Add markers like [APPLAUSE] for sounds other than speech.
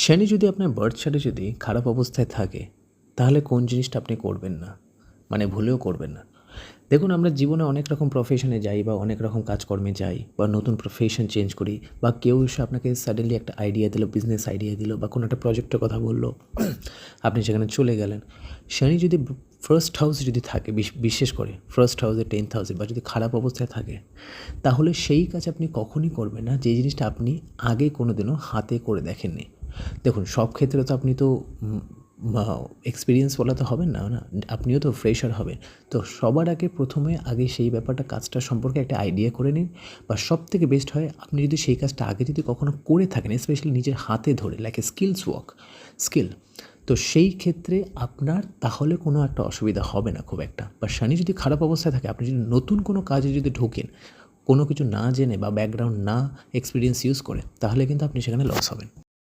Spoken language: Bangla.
শনি যদি আপনার বার্থ চার্টে যদি খারাপ অবস্থায় থাকে, তাহলে কোন জিনিসটা আপনি করবেন না? মানে ভুলেও করবেন না। দেখুন, আমরা জীবনে অনেক রকম প্রফেশনে যাই বা অনেক রকম কাজকর্মে যাই বা নতুন প্রফেশন চেঞ্জ করি বা কেউ এসে আপনাকে সাডেনলি একটা আইডিয়া দিল বিজনেস আইডিয়া দিল বা কোনো একটা প্রজেক্টের কথা বলল, [CLEARS THROAT] আপনি সেখানে চলে গেলেন। শনি যদি ফার্স্ট হাউস যদি থাকে, বিশ- বিশেষ করে ফার্স্ট হাউসে টেন্থ হাউসে বা যদি খারাপ অবস্থায় থাকে, তাহলে সেই কাজ আপনি কখনই করবেন না। যে জিনিসটা আপনি আগে কোনো দিনও হাতে করে দেখেননি। দেখুন, সব ক্ষেত্রে তো আপনি তো এক্সপিরিয়েন্স বলা তো হবেন না না, আপনিও তো ফ্রেশার হবেন। তো সবার আগে প্রথমে, আগে সেই ব্যাপারটা, কাজটা সম্পর্কে একটা আইডিয়া করে নিন। বা সব থেকে বেস্ট হয়, আপনি যদি সেই কাজটা আগে যদি কখনো করে থাকেন স্পেশালি নিজের হাতে ধরে like a skills work skill তো সেই ক্ষেত্রে আপনার তাহলে কোনো একটা অসুবিধা হবে না খুব একটা। বা শনি যদি খারাপ অবস্থায় থাকে, আপনি যদি নতুন কোনো কাজে যদি ঢোকেন, কোনো কিছু না জেনে বা ব্যাকগ্রাউন্ড না এক্সপিরিয়েন্স ইউজ করে, তাহলে কিন্তু আপনি সেখানে লস হবেন।